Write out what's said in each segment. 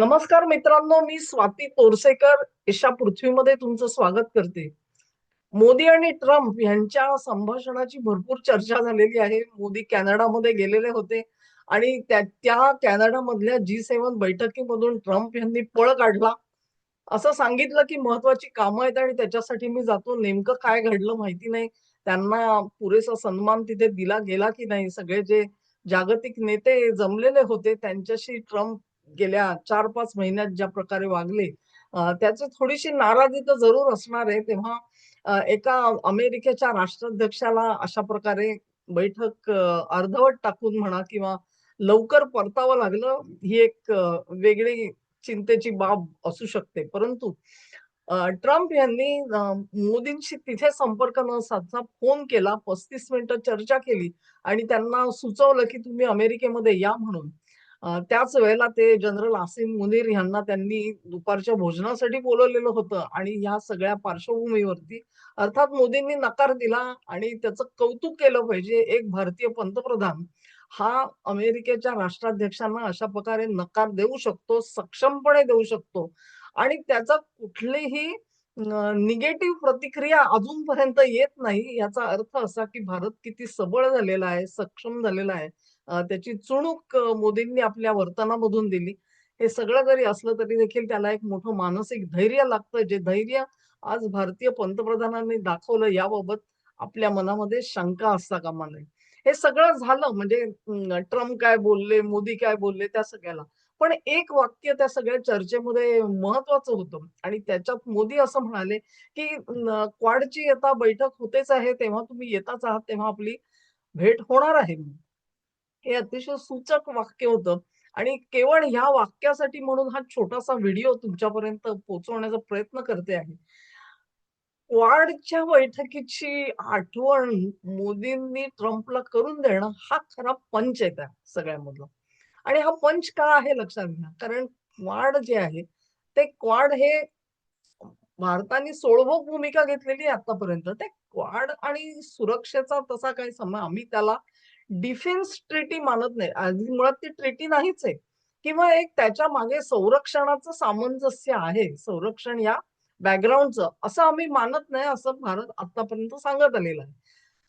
नमस्कार मित्रांनो मी स्वाती तोरसेकर. अशा पृथ्वीमध्ये तुमचं स्वागत करते. मोदी आणि ट्रम्प यांच्या संभाषणाची भरपूर चर्चा झालेली आहे. मोदी कॅनडामध्ये गेलेले होते आणि त्या त्या कॅनडामधल्या जी सेवन बैठकीमधून ट्रम्प यांनी पळ काढला. असं सांगितलं की महत्वाची कामं आहेत आणि त्याच्यासाठी मी जातो. नेमकं काय घडलं माहिती नाही. त्यांना पुरेसा सन्मान तिथे दिला गेला की नाही? सगळे जे जागतिक नेते जमलेले होते त्यांच्याशी ट्रम्प गेल्या चार पाच महिन्यात ज्या प्रकारे वागले अ, त्याची थोडीशी नाराजी तर जरूर असणार आहे. तेव्हा एका अमेरिकेच्या राष्ट्राध्यक्षाला अशा प्रकारे बैठक अर्धवट टाकून म्हणा किंवा लवकर परतावं लागलं ही एक वेगळी चिंतेची बाब असू शकते. परंतु ट्रम्प यांनी मोदींशी तिथे संपर्क न साधता फोन केला पस्तीस मिनिटं चर्चा केली आणि त्यांना सुचवलं की तुम्ही अमेरिकेमध्ये या म्हणून. त्याच वेळेला ते जनरल आसिम मुनीर यांना त्यांनी दुपारच्या भोजनासाठी बोलवलेलं होतं आणि या सगळ्या पार्श्वभूमीवरती अर्थात मोदींनी नकार दिला आणि त्याचं कौतुक केलं पाहिजे एक भारतीय पंतप्रधान हा अमेरिकेच्या राष्ट्राध्यक्षांना अशा प्रकारे नकार देऊ शकतो सक्षमपणे देऊ शकतो आणि त्याचा कुठलीही निगेटिव्ह प्रतिक्रिया अजूनपर्यंत येत नाही. याचा अर्थ असा की भारत किती सबळ झालेला आहे सक्षम झालेला आहे. त्याची चुणूक मोदींनी आपल्या वर्तनामधून दिली. हे सगळं जरी असलं तरी देखील त्याला एक मोठं मानसिक धैर्य लागतं, जे धैर्य आज भारतीय पंतप्रधानांनी दाखवलं याबाबत आपल्या मनामध्ये शंका असता कामा नये. हे सगळं झालं म्हणजे ट्रम्प काय बोलले, मोदी काय बोलले त्या सगळ्याला. पण एक वाक्य त्या सगळ्या चर्चेमध्ये महत्वाचं होतं आणि त्याच्यात मोदी असं म्हणाले, की क्वाडची आता बैठक होतेच आहे, तेव्हा तुम्ही येताच आहात, तेव्हा आपली भेट होणार आहे. हे अतिशय सूचक वाक्य होतं आणि केवळ ह्या वाक्यासाठी म्हणून हा छोटासा व्हिडिओ तुमच्यापर्यंत पोहोचवण्याचा प्रयत्न करते आहे. क्वाडच्या बैठकीची आठवण मोदींनी ट्रम्पला करून देणं हा खरा पंच आहे त्या सगळ्यामधला. आणि हा पंच का आहे लक्षात घ्या. कारण क्वाड जे आहे, ते क्वाड हे भारताने सोळभोग भूमिका घेतलेली आहे आतापर्यंत. ते क्वाड आणि सुरक्षेचा तसा काही सम आम्ही त्याला डिफेन्स ट्रिटी मानत नाही. आधी मुळात ती ट्रिटी नाहीच आहे किंवा एक त्याच्यामागे संरक्षणाचं सामंजस्य आहे. संरक्षण या बॅकग्राऊंडचं असं आम्ही मानत नाही, असं भारत आतापर्यंत सांगत आलेला आहे.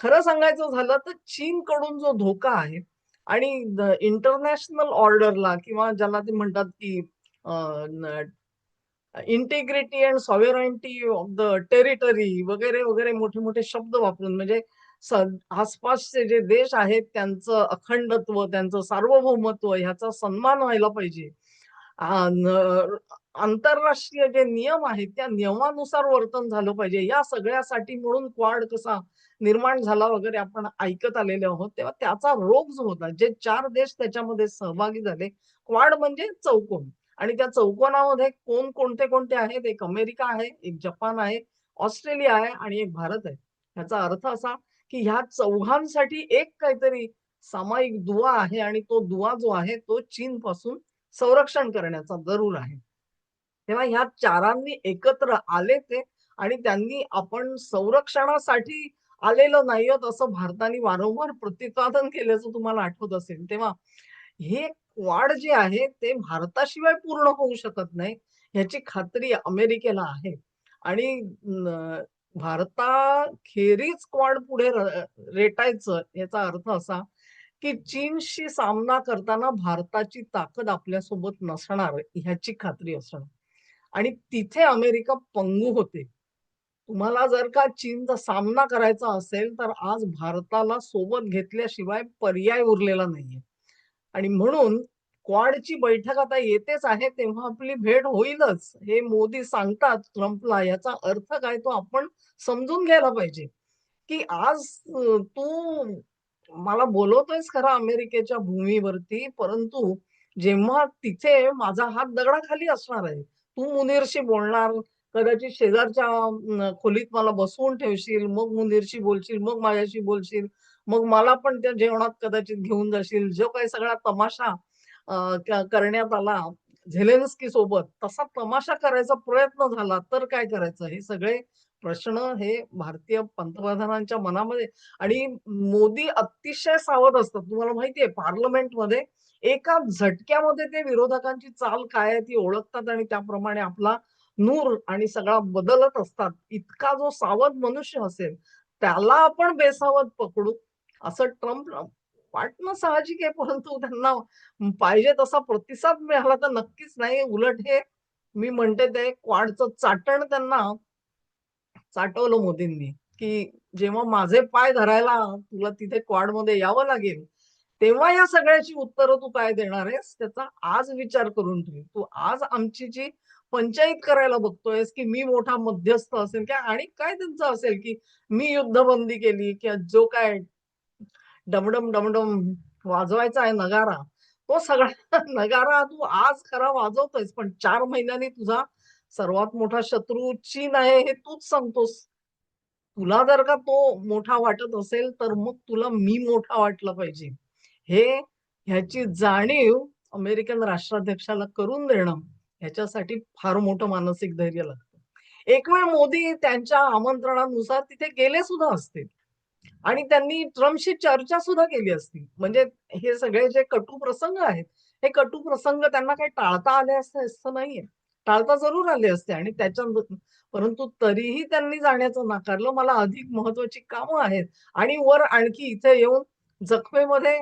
खरं सांगायचं झालं तर चीनकडून जो धोका आहे आणि इंटरनॅशनल ऑर्डरला किंवा ज्याला ते म्हणतात की integrity and sovereignty of the territory वगैरे, वगैरे मोठे-मोठे शब्द वापरून म्हणजे आसपासचे जे देश आहेत त्यांचं अखंडत्व, त्यांचं सार्वभौमत्व ह्याचा सन्मान व्हायला पाहिजे. आंतरराष्ट्रीय जे नियम आहेत, त्या नियमानुसार वर्तन झालं पाहिजे. या सगळ्यासाठी म्हणून क्वाड कसा निर्माण झाला वगैरे आपण ऐकत आलेले आहोत. तेव्हा त्याचा रोग जो होता, जे चार देश त्याच्यामध्ये सहभागी झाले. क्वाड म्हणजे चौकोन आणि त्या चौकोनामध्ये कोण कोणते-कोणते आहेत? एक अमेरिका आहे, एक जपान आहे, ऑस्ट्रेलिया आहे आणि एक भारत आहे. याचा अर्थ असा, की ह्या चौघांसाठी एक काहीतरी सामायिक दुवा आहे आणि तो दुवा जो आहे, तो चीन पासून संरक्षण करण्याचा जरूर आहे. तेव्हा ह्या चारांनी एकत्र आले ते आणि त्यांनी आपण संरक्षणासाठी आलेलो नाही आहोत असं भारताने वारंवार प्रतिपादन केल्याचं तुम्हाला आठवत असेल. तेव्हा हे क्वाड जे आहे ते भारताशिवाय पूर्ण होऊ शकत नाही ह्याची खात्री अमेरिकेला आहे. आणि भारताखेरीज क्वाड पुढे रेटायचं याचा अर्थ असा, की चीनशी सामना करताना भारताची ताकद आपल्यासोबत नसणार ह्याची खात्री असणं. आणि तिथे अमेरिका पंगू होते. तुम्हाला जर का चीनचा सामना करायचा असेल, तर आज भारताला सोबत घेतल्याशिवाय पर्याय उरलेला नाहीये. आणि म्हणून क्वाडची बैठक आता येतेच आहे, तेव्हा आपली भेट होईलच. हे मोदी सांगतात ट्रम्पला याचा अर्थ काय तो आपण समजून घ्यायला पाहिजे, की आज तू मला बोलवतोयस खरं अमेरिकेच्या भूमीवरती, परंतु जेव्हा तिथे माझा हात दगडाखाली असणार आहे. तू मुनीरशी बोलणार, कदाचित शेजारच्या खोलीत मला बसवून ठेवशील, मग मुनीरशी बोलशील, मग माझ्याशी बोलशील. मग मला पण त्या जेवणात कदाचित घेऊन जाशील. जो काही सगळा तमाशा करण्यात आला झेलेन्स्की सोबत, तसा तमाशा करायचा प्रयत्न झाला तर काय करायचं? हे सगळे प्रश्न हे भारतीय पंतप्रधानांच्या मनामध्ये आणि मोदी अतिशय सावध असतात. तुम्हाला माहितीये पार्लमेंटमध्ये एका झटक्यामध्ये ते विरोधकांची चाल काय आहे ती ओळखतात आणि त्याप्रमाणे आपला नूर आणि सगळा बदलत असतात. इतका जो सावध मनुष्य असेल, त्याला आपण बेसावध पकडू, असं ट्रम्प वाटणं साहजिक आहे. परंतु त्यांना पाहिजे तसा प्रतिसाद मिळाला तर नक्कीच नाही. उलट हे मी म्हणते ते क्वाडचं चाटण त्यांना चाटवलं मोदींनी, की जेव्हा माझे पाय धरायला तुला तिथे क्वाडमध्ये यावं लागेल, तेव्हा या सगळ्याची उत्तरं तू काय देणार आहेस? त्याचा आज विचार करून ठेव. तू आज आमची जी पंचाईत करायला बघतोयस, की मी मोठा मध्यस्थ असेल किंवा आणि काय त्यांचं असेल, की मी युद्धबंदी केली किंवा जो काय डमडम, डमडम वाजवायचा आहे नगारा, तो सगळा नगारा तू आज खरा वाजवतोयस, पण चार महिन्यांनी तुझा सर्वात मोठा शत्रू चीन आहे हे तूच सांगतोस. तुला जर का तो मोठा वाटत असेल, तर मग तुला मी मोठा वाटला पाहिजे. हे ह्याची जाणीव अमेरिकन राष्ट्राध्यक्षाला करून देणं, ह्याच्यासाठी फार मोठं मानसिक धैर्य लागतं. एक वेळ मोदी त्यांच्या आमंत्रणानुसार तिथे गेले सुद्धा असतील आणि त्यांनी ट्रम्पशी चर्चा सुद्धा केली असती. म्हणजे हे सगळे जे कटू प्रसंग आहेत, हे कटू प्रसंग त्यांना काही टाळता आले असते असं नाहीये. टाळता जरूर आले असते आणि त्याच्या परंतु तरीही त्यांनी जाण्याचं नाकारलं. मला अधिक महत्त्वाची कामं आहेत आणि वर आणखी इथे येऊन जखमेमध्ये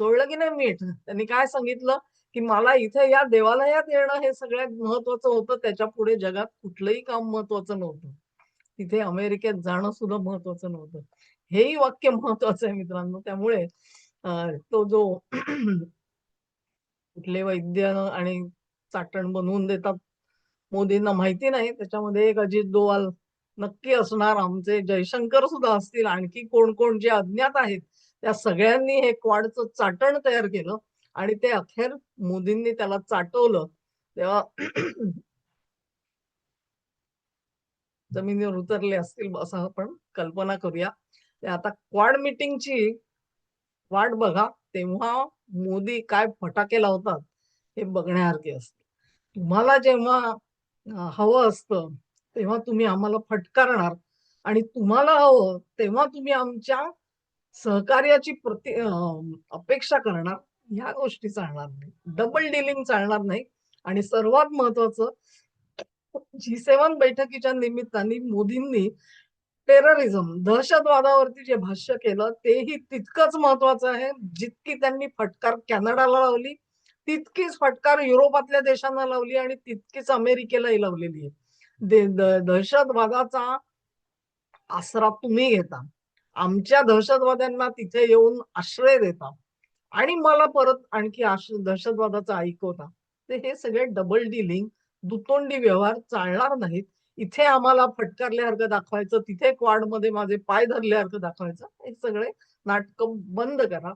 चोळलं की नाही मीठ. त्यांनी काय सांगितलं, की मला इथे या देवालयात येणं हे सगळ्यात महत्त्वाचं होतं. त्याच्या पुढे जगात कुठलंही काम महत्वाचं नव्हतं. तिथे अमेरिकेत जाणं सुद्धा महत्वाचं नव्हतं. हेही वाक्य महत्वाचं आहे मित्रांनो. त्यामुळे तो जो कुठले वैद्य आणि चाटण बनवून देतात मोदींना माहिती नाही. त्याच्यामध्ये एक अजित डोवाल नक्की असणार. आमचे जयशंकर सुद्धा असतील. आणखी कोण-कोण जे अज्ञात आहेत, त्या सगळ्यांनी हे क्वाडचं चाटण तयार केलं आणि ते अखेर मोदींनी त्याला चाटवलं. तेव्हा जमिनीवर उतरले असतील असं आपण कल्पना करूया. आता क्वाड मिटिंगची वाट बघा. तेव्हा मोदी काय फटाके लावतात, हे बघण्यासारखे असते. तुम्हाला जेव्हा हवं असतं, तेव्हा तुम्ही आम्हाला फटकारणार आणि तुम्हाला हवं, तेव्हा तुम्ही आमच्या सहकार्याची प्रति अपेक्षा करणार. ह्या गोष्टी चालणार नाही. डबल डीलिंग चालणार नाही आणि सर्वात महत्वाचं जी सेवन बैठकीच्या निमित्ताने मोदींनी टेररिझम, दहशतवादावरती जे भाष्य केलं, तेही तितकंच महत्वाचं आहे. जितकी त्यांनी फटकार कॅनडाला लावली, तितकीच फटकार युरोपातल्या देशांना लावली आणि तितकीच अमेरिकेलाही लावलेली आहे. दहशतवादाचा आसरा तुम्ही घेता. आमच्या दहशतवाद्यांना तिथे येऊन आश्रय देता आणि मला परत आणखी दहशतवादाचा दहशतवादाचं ऐकवता. ते हे सगळे डबल डीलिंग, दुतोंडी व्यवहार चालणार नाहीत. इथे आम्हाला फटकारल्यासारखं दाखवायचं, तिथे क्वाडमध्ये माझे पाय धरल्यासारखं दाखवायचं. हे सगळे नाटकं बंद करा.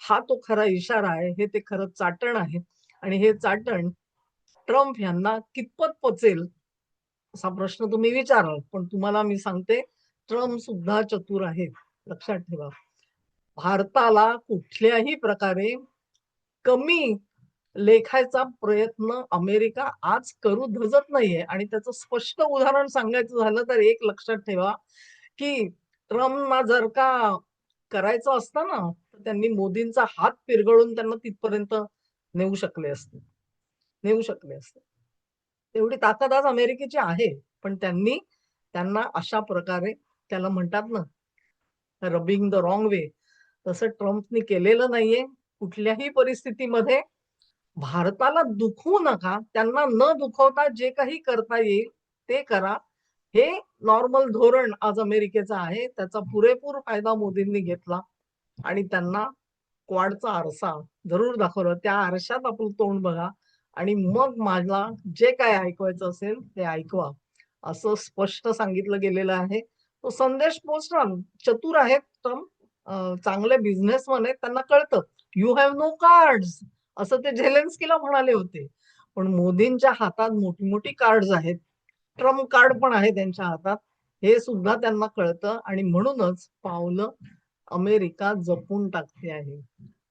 हा तो खरा इशारा आहे. हे ते खरं चाटण आहे आणि हे चाटण ट्रम्प यांना कितपत पचेल, असा प्रश्न तुम्ही विचाराल. पण तुम्हाला मी सांगते, ट्रम्प सुद्धा चतुर आहे लक्षात ठेवा. भारताला कुठल्याही प्रकारे कमी लेखायचा प्रयत्न अमेरिका आज करू धजत नाहीये आणि त्याचं स्पष्ट उदाहरण सांगायचं झालं तर एक लक्षात ठेवा, की ट्रम्पना जर का करायचं असतं ना, तर त्यांनी मोदींचा हात पिरगळून त्यांना तिथपर्यंत नेऊ शकले असते. नेऊ शकले असते. तेवढी ताकद आज अमेरिकेची आहे. पण त्यांनी त्यांना अशा प्रकारे त्याला म्हणतात ना, रबिंग द रॉंग वे तसं ट्रम्पनी केलेलं नाहीये. कुठल्याही परिस्थितीमध्ये भारताला दुखवू नका. त्यांना न दुखवता जे काही करता येईल ते करा. हे नॉर्मल धोरण आज अमेरिकेचं आहे. त्याचा पुरेपूर फायदा मोदींनी घेतला आणि त्यांना क्वाडचा आरसा जरूर दाखवला. त्या आरशात आपलं तोंड बघा आणि मग मला जे काय ऐकवायचं असेल ते ऐकवा. असं स्पष्ट सांगितलं गेलेलं आहे. तो संदेश पोहोचणार. चतुर आहेत ट्रम्प. चांगले बिझनेसमन आहेत. त्यांना कळतं. यू हॅव नो कार्ड्स असं ते झेलेन्स्कीला म्हणाले होते. पण मोदींच्या हातात मोठी-मोठी कार्ड्स आहेत. ट्रम्प कार्ड पण आहे त्यांच्या हातात. हे सुद्धा त्यांना कळतं आणि म्हणूनच पावलं अमेरिका जपून टाकते आहे.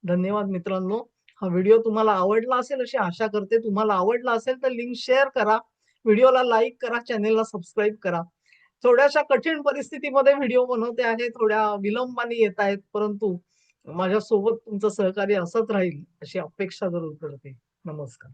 धन्यवाद मित्रांनो. हा व्हिडिओ तुम्हाला आवडला असेल अशी आशा करते. तुम्हाला आवडला असेल तर लिंक शेअर करा. व्हिडिओला लाईक करा, चॅनेलला सबस्क्राईब करा. थोड्याशा कठीण परिस्थितीमध्ये व्हिडिओ बनवते आहे. थोड्या विलंबाने येतायत. परंतु माझ्यासोबत तुमचं सहकार्य असंच राहील अशी अपेक्षा जरूर करते. नमस्कार.